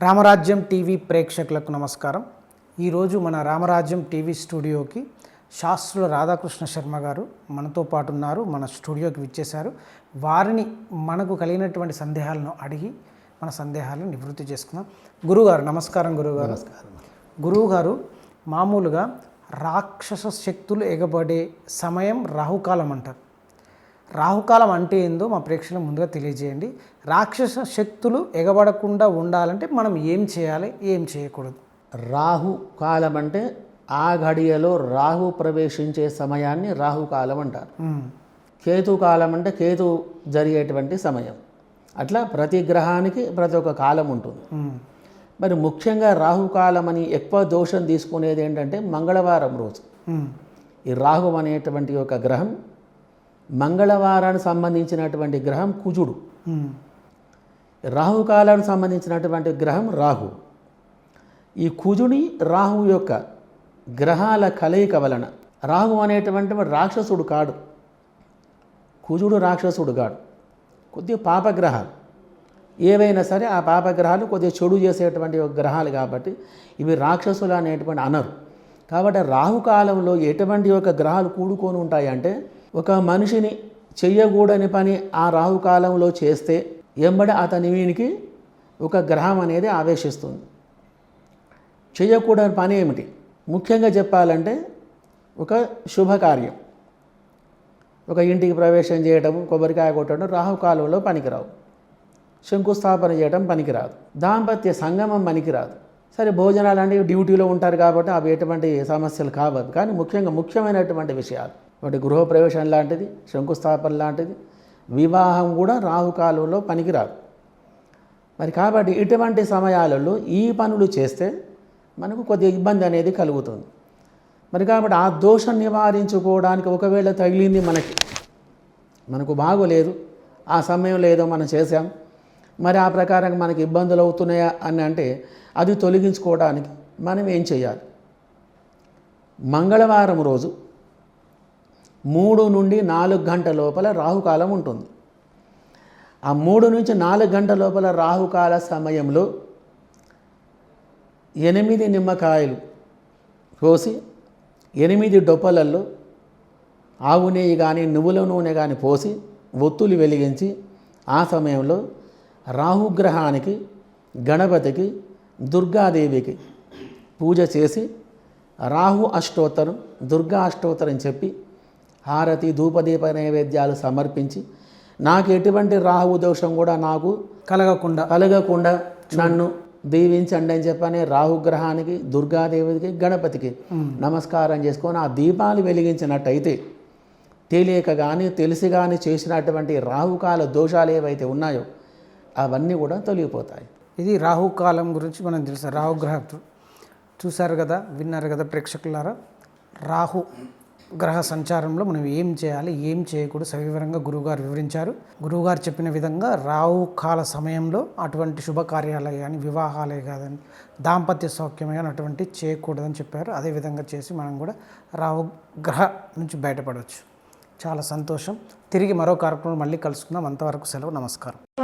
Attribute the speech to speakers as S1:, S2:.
S1: రామరాజ్యం TV ప్రేక్షకులకు నమస్కారం. ఈరోజు మన రామరాజ్యం టీవీ స్టూడియోకి శాస్త్రుల రాధాకృష్ణ శర్మ గారు మనతో పాటు ఉన్నారు మన స్టూడియోకి విచ్చేశారు. వారిని మనకు కలిగినటువంటి సందేహాలను అడిగి మన సందేహాలను నివృత్తి చేసుకుందాం. గురువుగారు నమస్కారం గురువుగారు. నమస్కారం. గురువుగారు మామూలుగా రాక్షస శక్తులు ఎగబడే సమయం రాహుకాలం అంటారు రాహుకాలం అంటే ఏందో మా ప్రేక్షకులకు ముందుగా తెలియజేయండి. రాక్షస శక్తులు ఎగబడకుండా ఉండాలంటే మనం ఏం చేయాలి? ఏం చేయకూడదు.
S2: రాహు కాలం అంటే ఆ ఘడియలో రాహు ప్రవేశించే సమయాన్ని రాహుకాలం అంటారు. కేతు కాలం అంటే కేతు జరిగేటువంటి సమయం. అట్లా ప్రతి గ్రహానికి ప్రతి ఒక్క కాలం ఉంటుంది. మరి ముఖ్యంగా రాహుకాలం అని ఎక్కువ దోషం తీసుకునేది ఏంటంటే మంగళవారం రోజు. ఈ రాహు అనేటువంటి ఒక గ్రహం మంగళవారానికి సంబంధించినటువంటి గ్రహం కుజుడు. రాహుకాలానికి సంబంధించినటువంటి గ్రహం రాహు. ఈ కుజుని రాహు యొక్క గ్రహాల కలయిక వలన రాహు అనేటువంటి రాక్షసుడు కాడు. కుజుడు రాక్షసుడు కాడు. కొద్దిగా పాపగ్రహాలు. ఏవైనా సరే ఆ పాపగ్రహాలు కొద్దిగా చెడు చేసేటువంటి ఒక గ్రహాలు కాబట్టి ఇవి రాక్షసులు అనేటువంటి అనరు. కాబట్టి రాహుకాలంలో ఎటువంటి ఒక గ్రహాలు కూడుకొని ఉంటాయంటే ఒక మనిషిని చెయ్యకూడని పని ఆ రాహుకాలంలో చేస్తే ఎంబడి అతని వీనికి ఒక గ్రహం అనేది ఆవేశిస్తుంది. చేయకూడని పని ఏమిటి? ముఖ్యంగా చెప్పాలంటే ఒక శుభకార్యం. ఒక ఇంటికి ప్రవేశం చేయడం కొబ్బరికాయ కొట్టడం రాహుకాలంలో పనికిరావు. శంకుస్థాపన చేయడం పనికిరాదు. దాంపత్య సంగమం పనికిరాదు. సరే భోజనాలు అంటే డ్యూటీలో ఉంటారు కాబట్టి అవి ఎటువంటి సమస్యలు కావద్దు. కానీ ముఖ్యంగా ముఖ్యమైనటువంటి విషయాలు. ఒకటి గృహప్రవేశం లాంటిది శంకుస్థాపన లాంటిది వివాహం కూడా రాహుకాలంలో పనికిరాదు. మరి కాబట్టి ఇటువంటి సమయాలలో ఈ పనులు చేస్తే మనకు కొద్దిగా ఇబ్బంది అనేది కలుగుతుంది. మరి కాబట్టి ఆ దోషం నివారించుకోవడానికి ఒకవేళ తగిలింది మనకి మనకు బాగోలేదు ఆ సమయంలో ఏదో మనం చేసాం మరి ఆ ప్రకారం మనకి ఇబ్బందులు అవుతున్నాయా అని అంటే అది తొలగించుకోవడానికి మనం ఏం చేయాలి? మంగళవారం రోజు మూడు నుండి నాలుగు గంటల లోపల రాహుకాలం ఉంటుంది. ఆ మూడు నుంచి నాలుగు గంటల లోపల రాహుకాల సమయంలో ఎనిమిది నిమ్మకాయలు కోసి ఎనిమిది డొప్పలల్లో ఆవు నెయ్యి కానీ నువ్వుల నూనె కానీ పోసి ఒత్తులు వెలిగించి ఆ సమయంలో రాహుగ్రహానికి గణపతికి దుర్గాదేవికి పూజ చేసి రాహు అష్టోత్తరం దుర్గా అష్టోత్తరం చెప్పి హారతి ధూపదీప నైవేద్యాలు సమర్పించి నాకు ఎటువంటి రాహు దోషం కూడా నాకు
S1: కలగకుండా
S2: కలగకుండా నన్ను దీవించండి అని చెప్పని రాహుగ్రహానికి దుర్గాదేవికి గణపతికి నమస్కారం చేసుకొని ఆ దీపాలు వెలిగించినట్టయితే తెలియక కానీ తెలిసి కానీ చేసినటువంటి రాహుకాల దోషాలు ఏవైతే ఉన్నాయో అవన్నీ కూడా తొలగిపోతాయి.
S1: ఇది రాహుకాలం గురించి మనం తెలుసు? రాహుగ్రహ చూశారు కదా? విన్నారు కదా ప్రేక్షకులారా? రాహు గ్రహ సంచారంలో మనం ఏం చేయాలి? ఏం చేయకూడదు? సవివరంగా గురువుగారు వివరించారు. గురువుగారు చెప్పిన విధంగా రాహు కాల సమయంలో అటువంటి శుభకార్యాలే కానీ వివాహాలే కాదని దాంపత్య సౌఖ్యమే కానీ అటువంటి చేయకూడదని చెప్పారు. అదే విధంగా చేసి మనం కూడా రాహు గ్రహ నుంచి బయటపడవచ్చు. చాలా సంతోషం. తిరిగి మరో కార్యక్రమం మళ్ళీ కలుసుకుందాం. అంతవరకు సెలవు. నమస్కారం.